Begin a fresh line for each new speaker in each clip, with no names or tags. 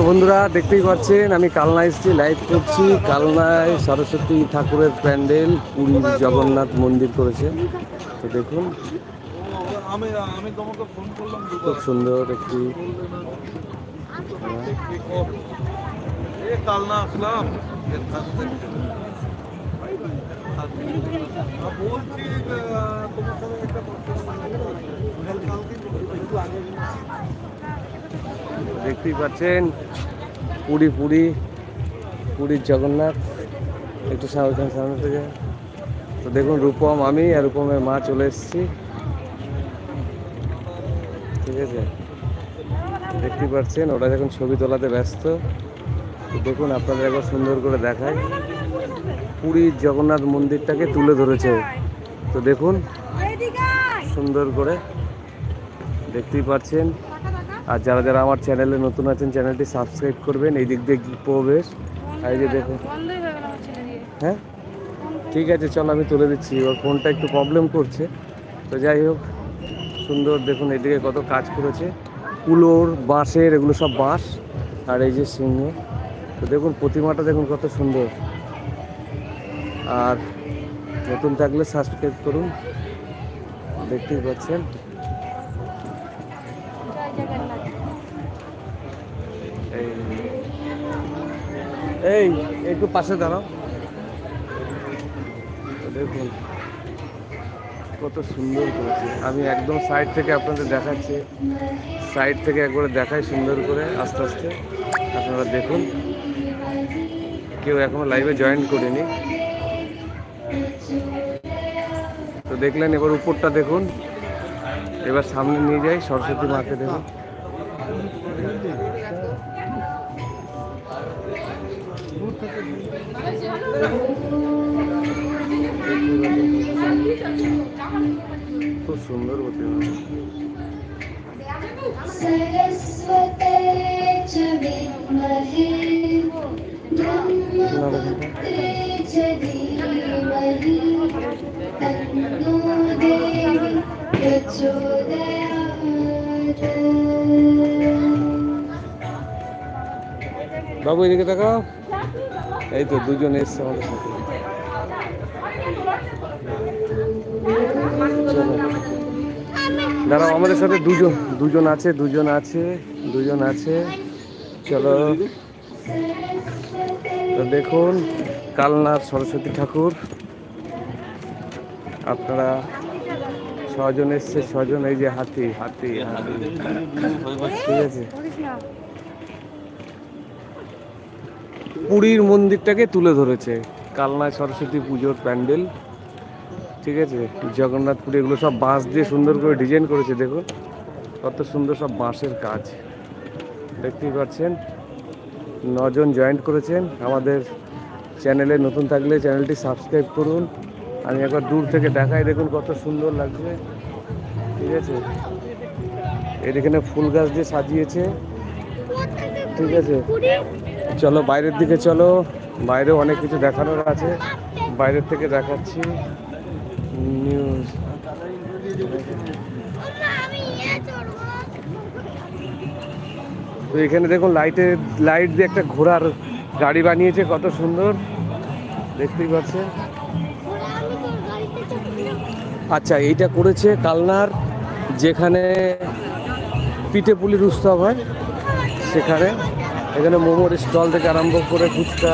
তো বন্ধুরা, দেখতেই পাচ্ছেন, আমি কালনা এসেছি লাইভ করছি। কালনায় সরস্বতী ঠাকুরের প্যান্ডেল পুরীর জগন্নাথ মন্দির করেছে। তো দেখুন, খুব সুন্দর একটি
এ কাল না আসলাম
দেখতেই পাচ্ছেন, পুরী পুরী পুরীর জগন্নাথ, একটু সামনে সামনে থেকে। তো দেখুন, রূপম আমি আর রূপমের মা চলে এসেছি। ঠিক আছে? দেখতেই পাচ্ছেন, ওরা এখন ছবি তোলাতে ব্যস্ত দেখুন, আপনাদের একবার সুন্দর করে দেখায় পুরীর জগন্নাথ মন্দিরটাকে তুলে ধরেছে। তো দেখুন, সুন্দর করে দেখতেই পাচ্ছেন। আর যারা যারা আমার চ্যানেলে নতুন আছেন, চ্যানেলটি সাবস্ক্রাইব করবেন। এই দিক দিয়ে প্রবেশ। এই যে দেখুন।
হয়ে?
ঠিক আছে, চলো আমি তুলে দিচ্ছি। ওর ফোনটা একটু প্রবলেম করছে। তো যাই হোক, সুন্দর দেখুন, এদিকে কত কাজ করেছে। কুলোর, বাঁশের, এগুলো সব বাঁশ আর এই যে সিংহ। তো দেখুন, প্রতিমাটা দেখুন কত সুন্দর। আর নতুন থাকলে সাবস্ক্রাইব করুন। দেখতেই পাচ্ছেন
জয় জগন্নাথ
এই এই, একটু পাশে দাঁড়াও। দেখুন, কত সুন্দর করেছে। আমি একদম সাইড থেকে আপনাদের দেখাচ্ছি। সাইড থেকে একবারে দেখাই সুন্দর করে, আস্তে আস্তে। আপনারা দেখুন, কেউ এখনও লাইভে জয়েন করেনি। তো দেখলেন, এবার উপরটা দেখুন। এবার সামনে নিয়ে যাই, সরস্বতী মাকে দেখুন। খুব সুন্দর প্রতিমা
सरस्वते च विद्महे ब्रह्मपुत्रे च धीमहि तन्नो देवी प्रचोदयात्
বাবু এদিকে তাকাও এই তো দুজন এসছে আমাদের সাথে। দাঁড়াও, আমাদের সাথে দুজন দুজন আছে দুজন আছে দুজন আছে। চলো। তো দেখুন, কালনাথ সরস্বতী ঠাকুর। আপনারা ছজন এসছে, ছজন এই যে হাতি হাতি হাতি। ঠিক আছে
বলিস না
পুরীর মন্দিরটাকে তুলে ধরেছে। কালনায় সরস্বতী পুজোর প্যান্ডেল। ঠিক আছে? জগন্নাথপুরি এগুলো সব বাঁশ দিয়ে সুন্দর করে ডিজাইন করেছে, দেখুন। কত সুন্দর সব বাঁশের কাজ। দেখতেই পাচ্ছেন? নজন জয়েন্ট করেছেন। আমাদের চ্যানেলে নতুন থাকলে চ্যানেলটি সাবস্ক্রাইব করুন। আমি একবার দূর থেকে দেখাই, দেখুন কত সুন্দর লাগছে। ঠিক আছে? এর এখানে ফুল গাছ দিয়ে সাজিয়েছে। ঠিক আছে? চলো, বাইরের দিকে চলো। বাইরে অনেক কিছু দেখানোর আছে। বাইরের থেকে দেখাচ্ছি নিউজ তো এখানে দেখুন লাইটের লাইট দিয়ে একটা ঘোড়ার গাড়ি বানিয়েছে, কত সুন্দর। দেখতেই পাচ্ছেন। আচ্ছা এইটা করেছে কালনার, যেখানে পিঠে পুলির উৎসব হয়, সেখানে। এখানে মোমোর স্টল থেকে আরম্ভ করে ফুচকা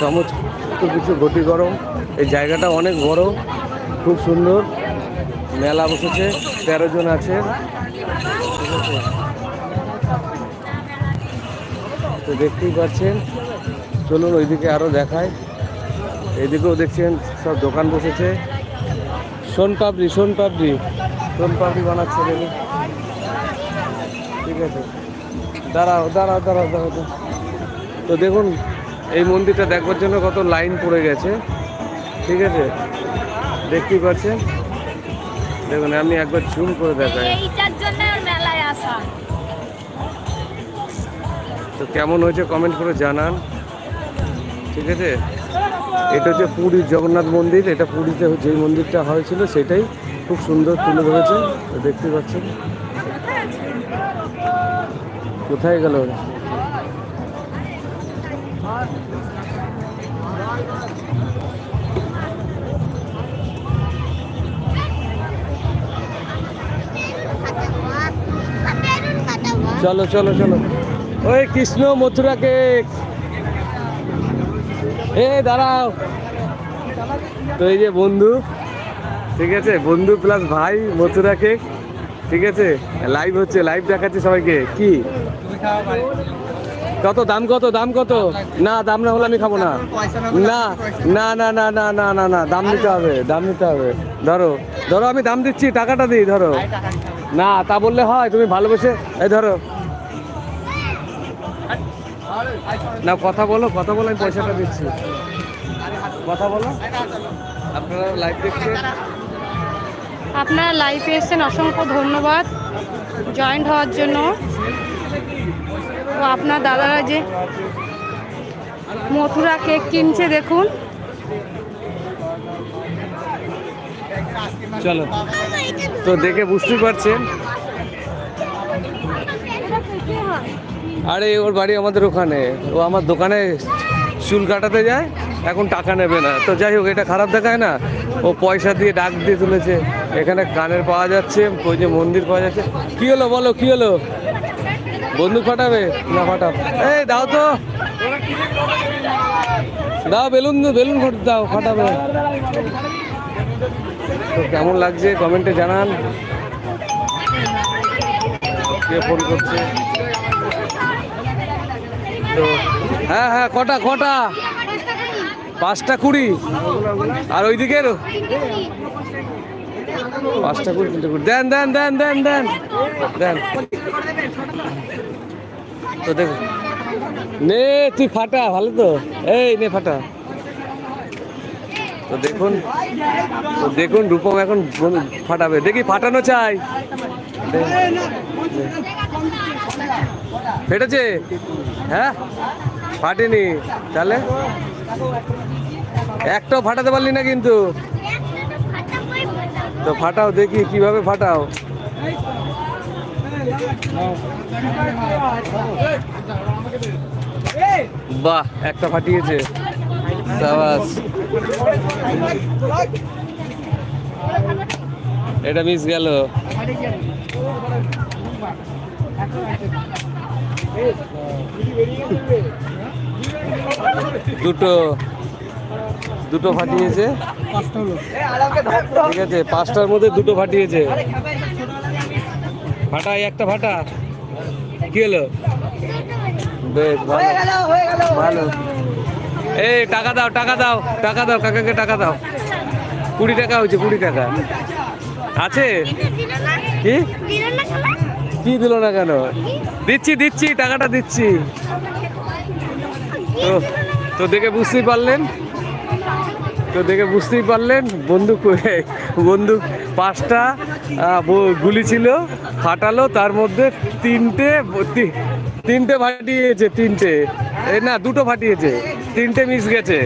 সমস্ত কিছু ঘটি গরম। এই জায়গাটা অনেক বড়, খুব সুন্দর। মেলা বসেছে, তেরো জন আছে। তো দেখতেই পাচ্ছেন, চলুন ওইদিকে আরও দেখায় এদিকেও দেখছেন, সব দোকান বসেছে। সোন পাপড়ি সোন পাপড়ি। সোন পাপড়ি বানাচ্ছে ঠিক আছে। দাঁড়াও দাঁড়াও দাঁড়াও দাঁড়াও। তো দেখুন এই মন্দিরটা দেখবার জন্য কত লাইন পড়ে গেছে। ঠিক আছে? দেখতেই পাচ্ছেন দেখুন আমি একবার জুম করে দেখাই। তো কেমন হয়েছে কমেন্ট করে জানান। ঠিক আছে? এটা হচ্ছে পুরীর জগন্নাথ মন্দির। এটা পুরীতে যেই মন্দিরটা হয়েছিল সেটাই খুব সুন্দর তুলে ধরেছে। দেখতে পাচ্ছেন। কোথায় গেল চলো চলো চলো। ওই কৃষ্ণ মথুরা কেক। এ, দাঁড়াও। তো এই যে বন্ধু, ঠিক আছে? বন্ধু প্লাস ভাই মথুরা কেক, ঠিক আছে? লাইভ হচ্ছে লাইভ দেখাচ্ছে সবাইকে। কি? কত দাম কত দাম কত? না, দাম না হলে আমি খাব না। না না না না না না না না, দাম নিতে হবে, দাম নিতে হবে। ধরো ধরো আমি দাম দিচ্ছি, টাকাটা দিই, ধরো। না, তা বললে হয়, তুমি ভালোবেসে, এই ধরো। না, কথা বলো কথা বলো আমি পয়সাটা দিচ্ছি। কথা বলো। আপনারা লাইভ দেখছেন?
আপনারা লাইভে এসেছেন, অসংখ্য ধন্যবাদ। জয়েন্ট হওয়ার জন্য। তো আপনার দাদারা যে মথুরা কেক কিনছে, দেখুন।
চলো। তো দেখে বুঝতেই পারছেন। আরে, ওর বাড়ি আমাদের ওখানে। ও আমার দোকানে চুল কাটাতে যায়, এখন টাকা নেবে না। তো যাই হোক, এটা খারাপ দেখায় না। ও পয়সা দিয়ে ডাক দিয়ে তুলেছে। এখানে কানের পাওয়া যাচ্ছে, ওই যে মন্দির পাওয়া যাচ্ছে। কী হলো বলো, কী হলো? বন্দুক ফাটাবে? না, ফাটাও। এই, দাও তো। দাও, বেলুন বেলুন দাও, ফাটাবে। তো কেমন লাগছে? কমেন্টে জানান। কে ফোন করছে? তো হ্যাঁ হ্যাঁ কটা কটা? পাঁচটা কুড়ি। আর ওইদিকে পাঁচটা কুড়ি তিনটে কুড়ি দেন দেন দেন দেন দেন দেন। তো দেখো নে, তুই ফাটা, ভালো তো? এই, নে, ফাটা। তো দেখুন দেখুন রূপম এখন ফাটাবে। দেখি, ফাটানো চাই। ফেটেছে? হ্যাঁ? ফাটেনি। তাহলে? একটাও ফাটাতে পারলি না কিন্তু। তো ফাটাও দেখি কীভাবে ফাটাও। বাহ একটা ফাটিয়েছে। এটা মিস গেল। দুটো। দুটো ফাটিয়েছে। ঠিক আছে, পাঁচটার মধ্যে দুটো ফাটিয়েছে। ফাটা একটা ফাটা। কি হলো? বেশ, ভালো। ভালো। এই, টাকা দাও টাকা দাও টাকা দাও, কাকাকে টাকা দাও। কুড়ি টাকা হয়েছে, কুড়ি টাকা। আছে? কি? কি দিল না কেন? দিচ্ছি দিচ্ছি, টাকাটা দিচ্ছি। তো তো দেখে বুঝতেই পারলেন? তো দেখে বুঝতেই পারলেন, বন্দুক বন্দুক পাঁচটা গুলি ছিল, ফাটালো, তার মধ্যে তিনটে তিনটে ফাটিয়েছে, তিনটে। না, দুটো ফাটিয়েছে, তিনটে মিস গেছে।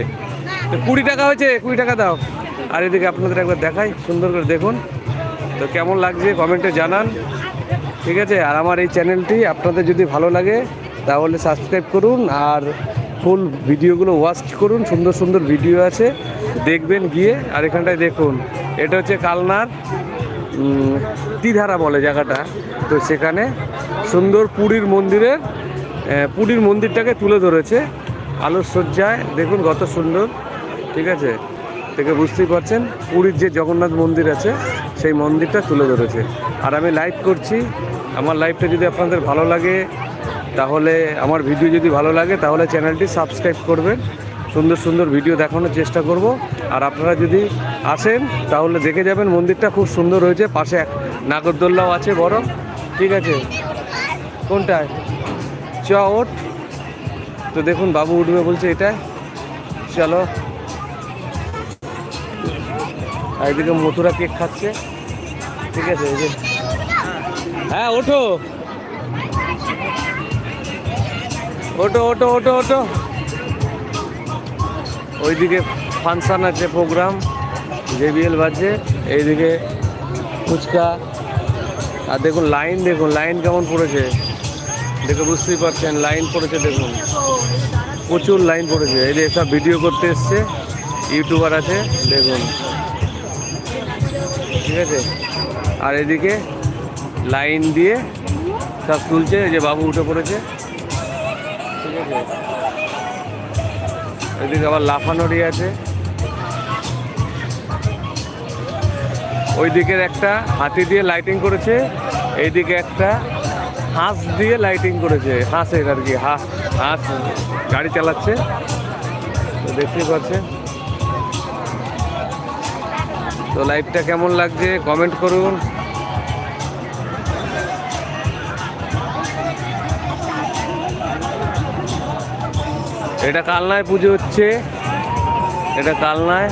কুড়ি টাকা হয়েছে, কুড়ি টাকা দাও। আর এদিকে আপনাদের একবার দেখাই, সুন্দর করে দেখুন। তো কেমন লাগছে কমেন্টে জানান। ঠিক আছে, আর আমার এই চ্যানেলটি আপনাদের যদি ভালো লাগে, তাহলে সাবস্ক্রাইব করুন, আর ফুল ভিডিওগুলো ওয়াচ করুন। সুন্দর সুন্দর ভিডিও আছে। দেখবেন গিয়ে আর এখানটায় দেখুন। এটা হচ্ছে কালনার তিধারা বলে জায়গাটা। তো সেখানে সুন্দর পুরীর মন্দিরের পুরীর মন্দিরটাকে তুলে ধরেছে। আলোর সজ্জায় দেখুন কত সুন্দর, ঠিক আছে? থেকে বুঝতেই পারছেন, পুরীর যে জগন্নাথ মন্দির আছে, সেই মন্দিরটা তুলে ধরেছে। আর আমি লাইভ করছি। আমার লাইভটা যদি আপনাদের ভালো লাগে, তাহলে, আমার ভিডিও যদি ভালো লাগে, তাহলে চ্যানেলটি সাবস্ক্রাইব করবেন। সুন্দর সুন্দর ভিডিও দেখানোর চেষ্টা করব। আর আপনারা যদি আসেন, তাহলে দেখে যাবেন মন্দিরটা খুব সুন্দর হয়েছে। পাশে এক নাগরদোল্লাও আছে বড়। ঠিক আছে? কোনটায়? চ, ওঠ। তো দেখুন, বাবু উঠবে বলছে এটাই চলো। একদিকে মথুরা কেক খাচ্ছে। ঠিক আছে, এই যে। হ্যাঁ ওঠো। ওটো ওটো ওটো ওটো ওইদিকে ফাংশান আছে প্রোগ্রাম, জেবিএল বাজছে এইদিকে ফুচকা। আর দেখুন লাইন দেখুন, লাইন কেমন পড়েছে। দেখে বুঝতেই পারছেন, লাইন পড়েছে, দেখুন। প্রচুর লাইন পড়েছে। এই যে সব ভিডিও করতে এসছে, ইউটিউবার আছে, দেখুন। ঠিক আছে? আর এদিকে লাইন দিয়ে সব তুলছে যে বাবু উঠে পড়েছে। ঠিক আছে? এদিকে আবার লাফানোরই আছে। ওই দিকের একটা হাতি দিয়ে লাইটিং করেছে, এইদিকে একটা হাঁস দিয়ে লাইটিং করেছে। হাঁসের আর কি হাঁস হাঁস গাড়ি চালাচ্ছে। তো দেখতেই পাচ্ছেন। তো লাইভটা কেমন লাগছে? কমেন্ট করুন। এটা কালনায় পুজো হচ্ছে। এটা কালনায়।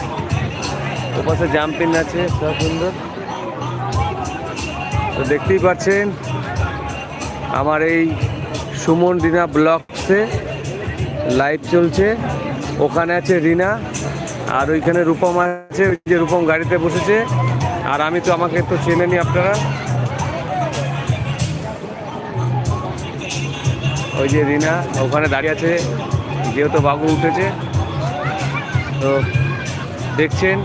ওপাশে জাম্পিং আছে, সব সুন্দর। তো দেখতেই পাচ্ছেন, আমার এই সুমন রিনা ব্লগসে লাইভ চলছে। ওখানে আছে রিনা, আর ওইখানে রূপম আছে, ওই যে রূপম গাড়িতে বসেছে। আর আমি তো আমাকে তো চেনে নি আপনারা। ওই যে রিনা, ওখানে দাঁড়িয়ে আছে। যেহেতু বাবু উঠেছে, তো দেখছেন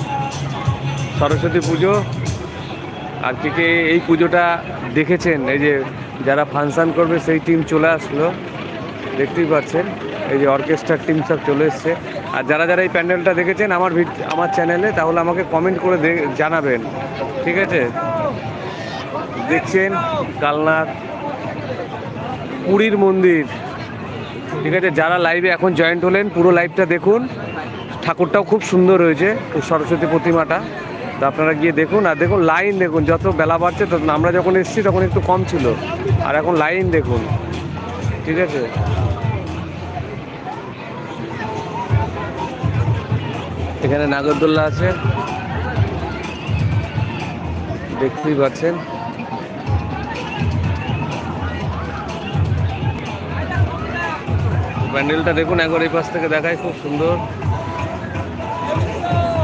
সরস্বতী পুজো। আর কে কে এই পুজোটা দেখেছেন? এই যে যারা ফাংশান করবে, সেই টিম চলে আসলো। দেখতেই পাচ্ছেন, এই যে অর্কেস্ট্রার টিম সব চলে এসছে। আর যারা যারা এই প্যান্ডেলটা দেখেছেন, আমার আমার চ্যানেলে তাহলে আমাকে কমেন্ট করে জানাবেন। ঠিক আছে? দেখছেন কালনার পুরীর মন্দির। ঠিক আছে, যারা লাইভে এখন জয়েন্ট হলেন, পুরো লাইভটা দেখুন। ঠাকুরটাও খুব সুন্দর হয়েছে সরস্বতী প্রতিমাটা। তো আপনারা গিয়ে দেখুন, আর দেখুন লাইন দেখুন, যত বেলা বাড়ছে, তত আমরা যখন এসেছি, তখন একটু কম ছিল। আর এখন লাইন দেখুন, ঠিক আছে? এখানে নাগরদোল্লা আছে। দেখতেই পাচ্ছেন। প্যান্ডেলটা দেখুন, একবার এই পাশ থেকে দেখায় খুব সুন্দর।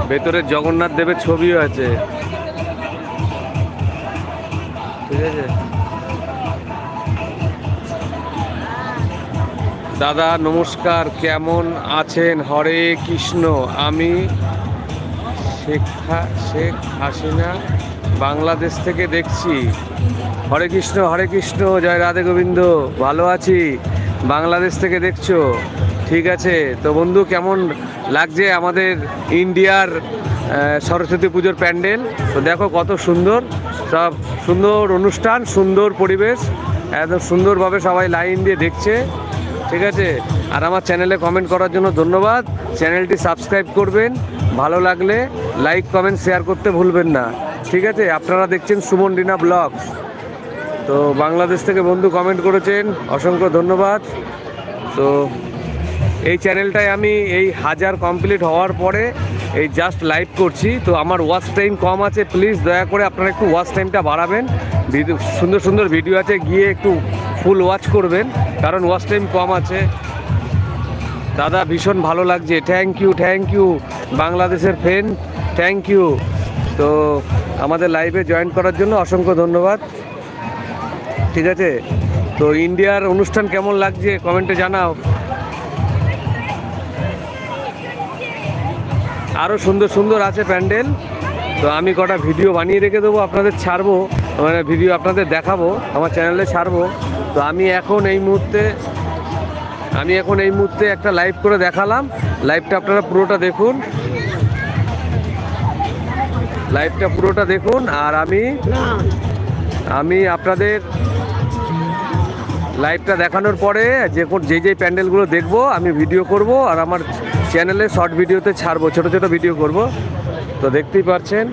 ভেতরে জগন্নাথ দেবের ছবিও আছে। ঠিক আছে? দাদা, নমস্কার, কেমন আছেন? হরে কৃষ্ণ। আমি শেখা শেখ হাসিনা বাংলাদেশ থেকে দেখছি। হরে কৃষ্ণ হরে কৃষ্ণ, জয় রাধে গোবিন্দ। ভালো আছি? বাংলাদেশ থেকে দেখছ। ঠিক আছে? তো বন্ধু, কেমন লাগছে আমাদের ইন্ডিয়ার সরস্বতী পুজোর প্যান্ডেল? তো দেখো কত সুন্দর, সব সুন্দর অনুষ্ঠান, সুন্দর পরিবেশ, একদম সুন্দরভাবে সবাই লাইন দিয়ে দেখছে। ঠিক আছে? আর আমার চ্যানেলে কমেন্ট করার জন্য ধন্যবাদ। চ্যানেলটি সাবস্ক্রাইব করবেন, ভালো লাগলে লাইক কমেন্ট শেয়ার করতে ভুলবেন না। ঠিক আছে? আপনারা দেখছেন সুমন ডিনা ব্লগ তো বাংলাদেশ থেকে বন্ধু কমেন্ট করেছেন, অসংখ্য ধন্যবাদ। তো এই চ্যানেলটায় আমি এই হাজার কমপ্লিট হওয়ার পরে এই জাস্ট লাইভ করছি। তো আমার ওয়াচ টাইম কম আছে প্লিজ দয়া করে আপনারা একটু ওয়াচ টাইমটা বাড়াবেন। সুন্দর সুন্দর ভিডিও আছে, গিয়ে একটু ফুল ওয়াচ করবেন, কারণ ওয়াচ টাইম কম আছে। দাদা, ভীষণ ভালো লাগছে। থ্যাংক ইউ থ্যাংক ইউ বাংলাদেশের ফ্রেন্ড থ্যাংক ইউ তো আমাদের লাইভে জয়েন করার জন্য অসংখ্য ধন্যবাদ। ঠিক আছে? তো ইন্ডিয়ার অনুষ্ঠান কেমন লাগছে? কমেন্টে জানাও। আরও সুন্দর সুন্দর আছে প্যান্ডেল। তো আমি কটা ভিডিও বানিয়ে রেখে দেবো, আপনাদের ছাড়বো মানে ভিডিও আপনাদের দেখাবো, আমার চ্যানেলে ছাড়বো। তো আমি এখন এই মুহূর্তে, আমি এখন এই মুহূর্তে একটা লাইভ করে দেখালাম। লাইভটা আপনারা পুরোটা দেখুন। লাইভটা পুরোটা দেখুন, আর আমি আমি আপনাদের লাইভটা দেখানোর পরে যে যে যে প্যান্ডেলগুলো দেখব, আমি ভিডিও করব আর আমার চ্যানেলে শর্ট ভিডিওতে ছাড়বো, ছোট ছোট ভিডিও করব। তো দেখতেই পাচ্ছেন,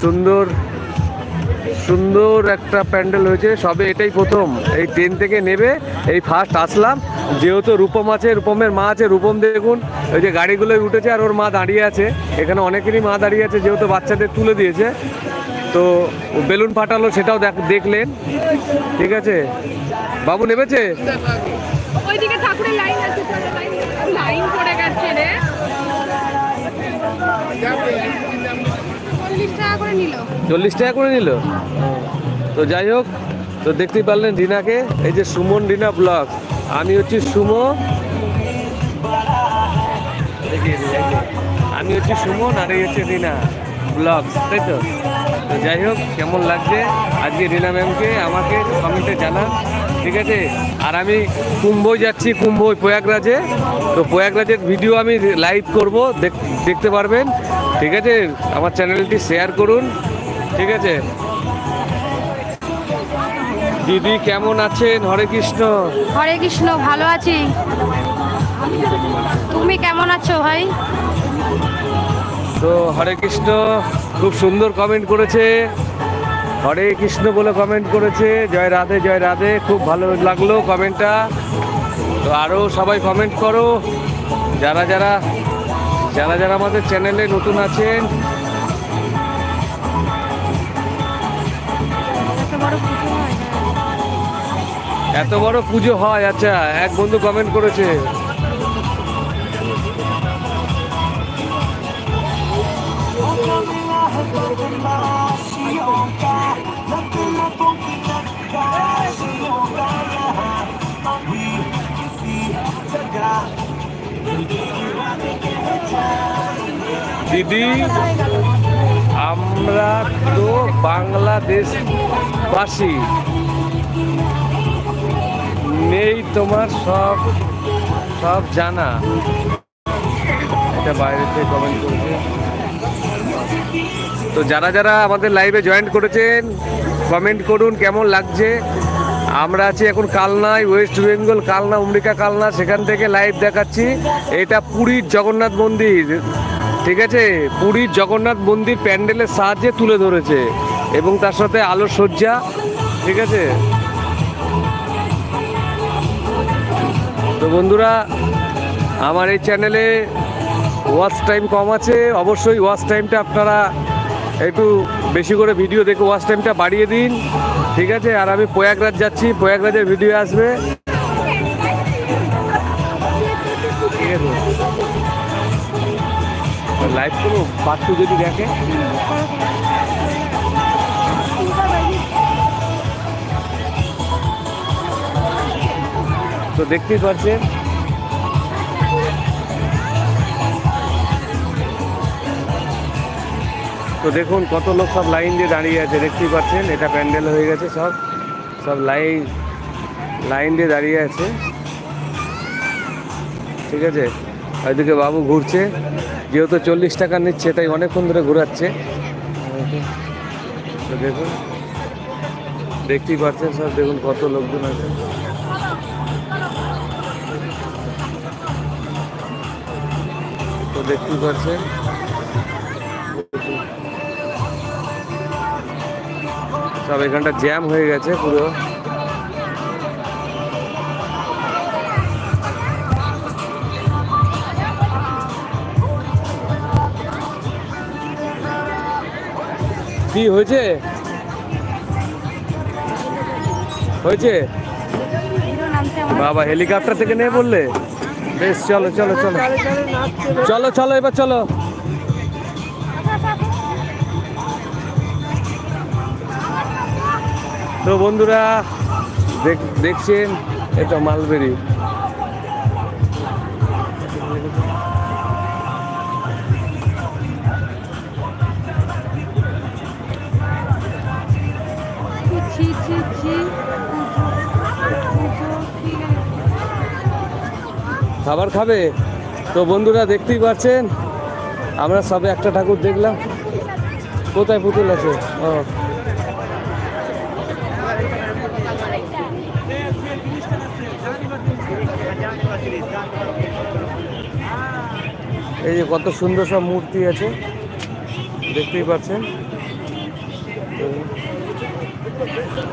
সুন্দর সুন্দর একটা প্যান্ডেল হয়েছে। সবে এটাই প্রথম, এই ট্রেন থেকে নেবে, এই ফার্স্ট আসলাম। যেহেতু রূপম আছে, রূপমের মা আছে, রূপম দেখুন, ওই যে গাড়িগুলোয় উঠেছে আর ওর মা দাঁড়িয়ে আছে। এখানে অনেকেরই মা দাঁড়িয়ে আছে, যেহেতু বাচ্চাদের তুলে দিয়েছে। তো বেলুন ফাটালো, সেটাও দেখ- দেখলেন। ঠিক আছে? বাবু নেমেছে?
ওইদিকে ঠাকুরের লাইন আছে লাইন পড়ে গেছে রে। চল্লিশ টাকা করে নিল।
তো যাই হোক তো দেখতেই পারলেন রিনাকে এই যে সুমন রিনা ব্লগ আমি হচ্ছি সুমো। আমি হচ্ছে সুমন আর এই হচ্ছে রিনা ব্লগ তাই তো? তো যাই হোক কেমন লাগছে? আজকে রিনা ম্যামকে আমাকে কমেন্টে জানান। ঠিক আছে? আর আমি কুম্ভই যাচ্ছি কুম্ভই প্রয়াগরাজে। তো প্রয়াগরাজের ভিডিও আমি লাইভ করব দেখ- দেখতে পারবেন। ঠিক আছে? আমার চ্যানেলটি শেয়ার করুন। ঠিক আছে? দিদি কেমন আছেন? হরে কৃষ্ণ।
হরে কৃষ্ণ ভালো আছি। তুমি কেমন আছো ভাই?
তো হরে কৃষ্ণ খুব সুন্দর কমেন্ট করেছে। হরে কৃষ্ণ বলে কমেন্ট করেছে। জয় রাধে জয় রাধে। খুব ভালো লাগল কমেন্টটা তো আরও সবাই কমেন্ট করো। যারা যারা যারা যারা আমাদের চ্যানেলে নতুন আছেন। এত বড় পুজো হয় আচ্ছা। এক বন্ধু কমেন্ট করেছে। দিদি, আমরা তো বাংলাদেশবাসী। নেই তোমার সব সব জানা। এটা বাইরে থেকে কমেন্ট করেছে। তো যারা যারা আমাদের লাইভে জয়েন করেছেন কমেন্ট করুন কেমন লাগছে। আমরা আছি এখন কালনায় ওয়েস্ট বেঙ্গল কালনা অমরিকা কালনা, সেখান থেকে লাইভ দেখাচ্ছি। এটা পুরীর জগন্নাথ মন্দির, ঠিক আছে? পুরীর জগন্নাথ মন্দির প্যান্ডেলের সাহায্যে তুলে ধরেছে এবং তার সাথে আলোকসজ্জা, ঠিক আছে? তো বন্ধুরা, আমার এই চ্যানেলে ওয়াচ টাইম কম আছে, অবশ্যই ওয়াচ টাইমটা আপনারা একটু বেশি করে ভিডিও দেখে ওয়াচ টাইমটা বাড়িয়ে দিন, ঠিক আছে? আর আমি প্রয়াগরাজ যাচ্ছি, প্রয়াগরাজের ভিডিও আসবে। লাইভ করব পার্টু যদি দেখে। তো দেখতেই পাচ্ছেন তো দেখুন কত লোক সব লাইন দিয়ে দাঁড়িয়ে আছে, দেখতেই পাচ্ছেন, এটা প্যান্ডেল হয়ে গেছে সব। সব লাইন লাইন দিয়ে দাঁড়িয়ে আছে। ঠিক আছে? ওইদিকে বাবু ঘুরছে, যেহেতু চল্লিশ টাকা নিচ্ছে, তাই অনেকক্ষণ ধরে ঘোরাচ্ছে। তো দেখুন, দেখতেই পাচ্ছেন সব, দেখুন কত লোকজন আছে। তো দেখতেই পাচ্ছেন সব এখানটা জ্যাম হয়ে গেছে পুরো। কি হয়েছে? হয়েছে? বাবা হেলিকপ্টার থেকে নিয়ে বললে? বেশ, চলো চলো চলো। চলো চলো, এবার চলো। তো বন্ধুরা দেখ- দেখছেন এটা মালবেরি। খাবার খাবে? তো বন্ধুরা দেখতেই পাচ্ছেন আমরা সবে একটা ঠাকুর দেখলাম। কোথায় পুতুল আছে? ও। এই যে কত সুন্দর সব মূর্তি আছে। দেখতেই পাচ্ছেন।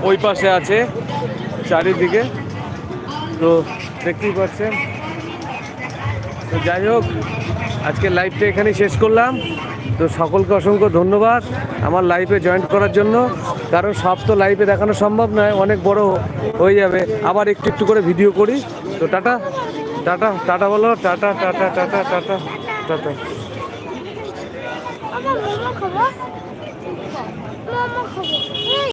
ওই পাশে আছে চারিদিকে। তো দেখতেই পাচ্ছেন। তো যাই হোক, আজকে লাইভটা এখানেই শেষ করলাম। তো সকলকে অসংখ্য ধন্যবাদ আমার লাইভে জয়েন করার জন্য। কারণ সব তো লাইভে দেখানো সম্ভব নয়, অনেক বড় হয়ে যাবে। আবার একটু একটু করে ভিডিও করি। তো টাটা। টাটা টাটা বলো। Tata tata tata tata. Tata
আমার মোমো খাব? মোমো খাব।